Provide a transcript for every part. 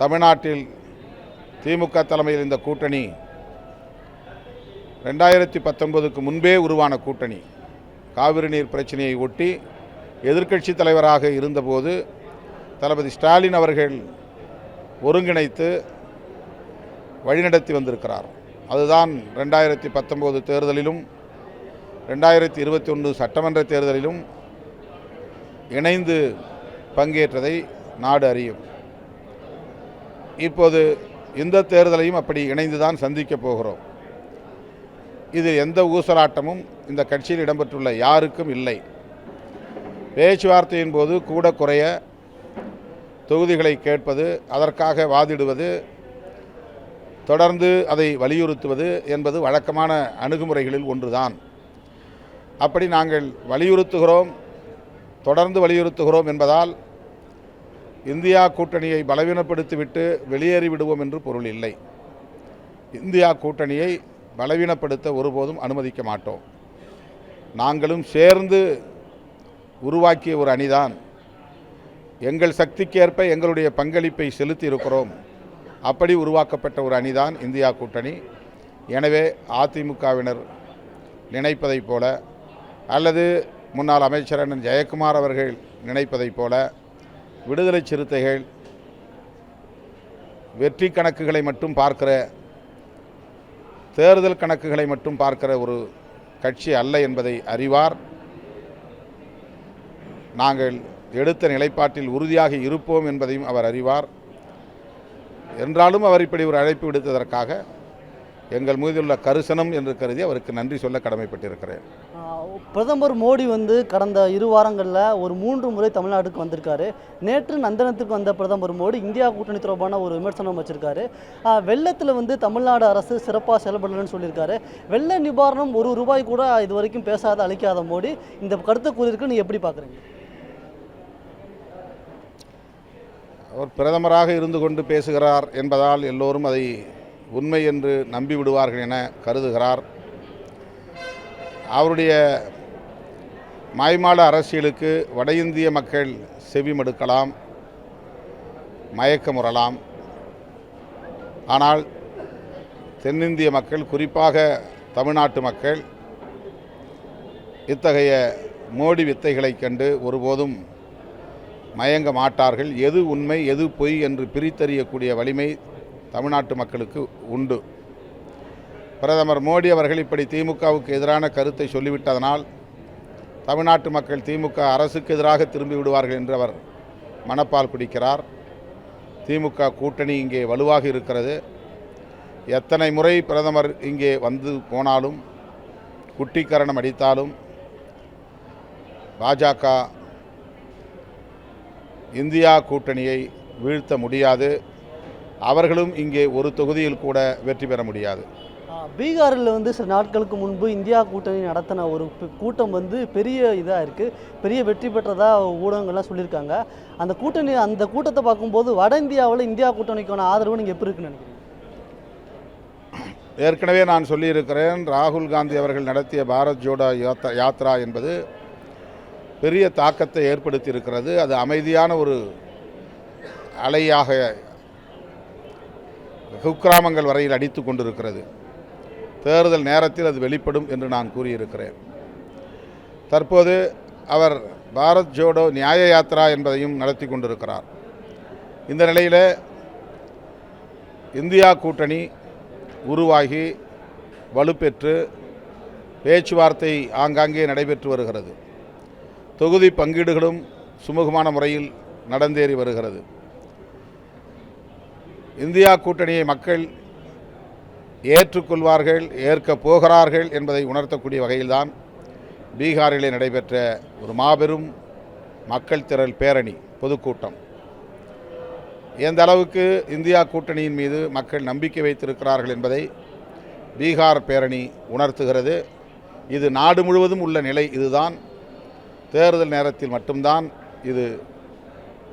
தமிழ்நாட்டில் திமுக தலைமையில் இந்த கூட்டணி ரெண்டாயிரத்தி பத்தொன்பதுக்கு முன்பே உருவான கூட்டணி. காவிரி நீர் பிரச்சனையை ஒட்டி எதிர்க்கட்சி தலைவராக இருந்தபோது தளபதி ஸ்டாலின் அவர்கள் ஒருங்கிணைத்து வழிநடத்தி வந்திருக்கிறார். அதுதான் ரெண்டாயிரத்தி பத்தொம்போது தேர்தலிலும் ரெண்டாயிரத்தி இருபத்தி ஒன்று சட்டமன்ற தேர்தலிலும் இணைந்து பங்கேற்றதை நாடு அறியும். இப்போது இந்த தேர்தலையும் அப்படி இணைந்துதான் சந்திக்கப் போகிறோம். இது எந்த ஊசலாட்டமும் இந்த கட்சியில் இடம்பெற்றுள்ள யாருக்கும் இல்லை. பேச்சுவார்த்தையின் போது கூட குறைய தொகுதிகளை கேட்பது அதற்காக வாதிடுவது தொடர்ந்து அதை வலியுறுத்துவது என்பது வழக்கமான அணுகுமுறைகளில் ஒன்றுதான். அப்படி நாங்கள் வலியுறுத்துகிறோம் தொடர்ந்து வலியுறுத்துகிறோம் என்பதால் இந்தியா கூட்டணியை பலவீனப்படுத்திவிட்டு வெளியேறி விடுவோம் என்று பொருள் இல்லை. இந்தியா கூட்டணியை பலவீனப்படுத்த ஒருபோதும் அனுமதிக்க மாட்டோம். நாங்களும் சேர்ந்து உருவாக்கிய ஒரு அணிதான். எங்கள் சக்திக்கேற்ப எங்களுடைய பங்களிப்பை செலுத்தி இருக்கிறோம் அப்படி உருவாக்கப்பட்ட ஒரு அணிதான் இந்தியா கூட்டணி. எனவே அதிமுகவினர் நினைப்பதைப் போல அல்லது முன்னாள் அமைச்சர் அண்ணன் ஜெயக்குமார் அவர்கள் நினைப்பதைப் போல விடுதலை சிறுத்தைகள் வெற்றி கணக்குகளை மட்டும் பார்க்கிற தேர்தல் கணக்குகளை மட்டும் பார்க்கிற ஒரு கட்சி அல்ல என்பதை அறிவார். நாங்கள் எடுத்த நிலைப்பாட்டில் உறுதியாக இருப்போம் என்பதையும் அவர் அறிவார். என்றாலும் அவர் இப்படி ஒரு அழைப்பு விடுத்ததற்காக எங்கள் மீதுள்ள கரிசனம் என்று கருதி அவருக்கு நன்றி சொல்ல கடமைப்பட்டிருக்கிறேன். பிரதமர் மோடி வந்து கடந்த இரு வாரங்களில் ஒரு மூன்று முறை தமிழ்நாட்டுக்கு வந்திருக்காரு. நேற்று நந்தனத்துக்கு வந்த பிரதமர் மோடி இந்தியா கூட்டணி தொடர்பான ஒரு விமர்சனம் வச்சிருக்காரு. வெள்ளத்தில் வந்து தமிழ்நாடு அரசு சிறப்பாக செயல்படலன்னு சொல்லியிருக்காரு. வெள்ள நிவாரணம் ஒரு ரூபாய் கூட இது வரைக்கும் பேசாத அளிக்காத மோடி இந்த கருத்தை கூறியிருக்கு. நீ எப்படி பார்க்குறீங்க அவர் பிரதமராக இருந்து கொண்டு பேசுகிறார் என்பதால் எல்லோரும் அதை உண்மை என்று நம்பிவிடுவார்கள் என கருதுகிறார். அவருடைய மாய்மால அரசியலுக்கு வட இந்திய மக்கள் செவிமடுக்கலாம் மயக்கமுறலாம் ஆனால் தென்னிந்திய மக்கள் குறிப்பாக தமிழ்நாட்டு மக்கள் இத்தகைய மோடி வித்தைகளைக் கண்டு ஒருபோதும் மயங்க மாட்டார்கள். எது உண்மை எது பொய் என்று பிரித்தறியக்கூடிய வலிமை தமிழ்நாட்டு மக்களுக்கு உண்டு. பிரதமர் மோடி அவர்கள் இப்படி திமுகவுக்கு எதிரான கருத்தை சொல்லிவிட்டதனால் தமிழ்நாட்டு மக்கள் திமுக அரசுக்கு எதிராக திரும்பி விடுவார்கள் என்று அவர் மனப்பால் குடிக்கிறார் திமுக கூட்டணி இங்கே வலுவாக இருக்கிறது. எத்தனை முறை பிரதமர் இங்கே வந்து போனாலும் குட்டிக்கரணம் அடித்தாலும் பாஜக இந்தியா கூட்டணியை வீழ்த்த முடியாது. அவர்களும் இங்கே ஒரு தொகுதியில் கூட வெற்றி பெற முடியாது. பீகாரில் வந்து சில நாட்களுக்கு முன்பு இந்தியா கூட்டணி நடத்தின ஒரு கூட்டம் வந்து பெரிய இதாக இருக்குது பெரிய வெற்றி பெற்றதாக ஊடகங்கள்லாம் சொல்லியிருக்காங்க. அந்த கூட்டணி அந்த கூட்டத்தை பார்க்கும்போது வட இந்தியாவில் இந்தியா கூட்டணிக்கான ஆதரவு நீங்கள் எப்படி இருக்குன்னு நினைக்கிறீங்க? ஏற்கனவே நான் சொல்லியிருக்கிறேன் ராகுல் காந்தி அவர்கள் நடத்திய பாரத் ஜோடோ யாத்ரா யாத்ரா என்பது பெரிய தாக்கத்தை ஏற்படுத்தி இருக்கிறது அது அமைதியான ஒரு அலையாக குக்கிராமங்கள் வரையில் அடித்து கொண்டிருக்கிறது. தேர்தல் நேரத்தில் அது வெளிப்படும் என்று நான் கூறியிருக்கிறேன். தற்போது அவர் பாரத் ஜோடோ நியாய யாத்ரா என்பதையும் நடத்தி கொண்டிருக்கிறார். இந்த நிலையில் இந்தியா கூட்டணி உருவாகி வலுப்பெற்று பேச்சுவார்த்தை ஆங்காங்கே நடைபெற்று வருகிறது. தொகுதி பங்கீடுகளும் சுமூகமான முறையில் நடந்தேறி வருகிறது. இந்தியா கூட்டணியை மக்கள் ஏற்றுக்கொள்வார்கள் ஏற்கப் போகிறார்கள் என்பதை உணர்த்தக்கூடிய வகையில்தான் பீகாரிலே நடைபெற்ற ஒரு மாபெரும் மக்கள் திரள் பேரணி பொதுக்கூட்டம். எந்த அளவுக்கு இந்தியா கூட்டணியின் மீது மக்கள் நம்பிக்கை வைத்திருக்கிறார்கள் என்பதை பீகார் பேரணி உணர்த்துகிறது. இது நாடு முழுவதும் உள்ள நிலை இதுதான். தேர்தல் நேரத்தில் மட்டும்தான் இது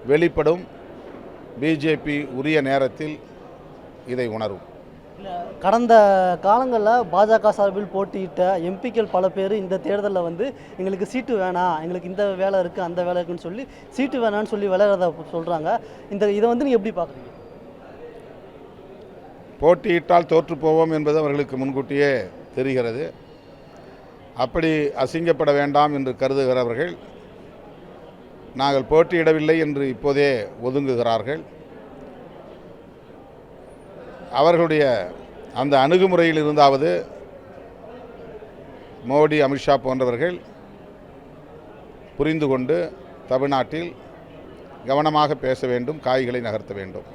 வெளிப்படும். பிஜேபி உரிய நேரத்தில் இதை உணரும். கடந்த காலங்களில் பாஜக சார்பில் போட்டியிட்ட எம்பிக்கள் பல பேர் இந்த தேர்தலில் வந்து எங்களுக்கு சீட்டு வேணாம் எங்களுக்கு இந்த வேலை இருக்குது அந்த வேலை இருக்குன்னு சொல்லி சீட்டு வேணாம்னு சொல்லி விளையாடுறத சொல்கிறாங்க இந்த இதை வந்து நீங்கள் எப்படி பார்க்குறீங்க? போட்டியிட்டால் தோற்று போவோம் என்பது அவர்களுக்கு முன்கூட்டியே தெரிகிறது. அப்படி அசிங்கப்பட வேண்டாம் என்று கருதுகிறவர்கள் நாங்கள் போட்டியிடவில்லை என்று இப்போதே ஒதுங்குகிறார்கள். அவர்களுடைய அந்த அணுகுமுறையில் இருந்தாவது மோடி அமித்ஷா போன்றவர்கள் புரிந்து கொண்டு தமிழ்நாட்டில் கவனமாக பேச வேண்டும் காய்களை நகர்த்த வேண்டும்.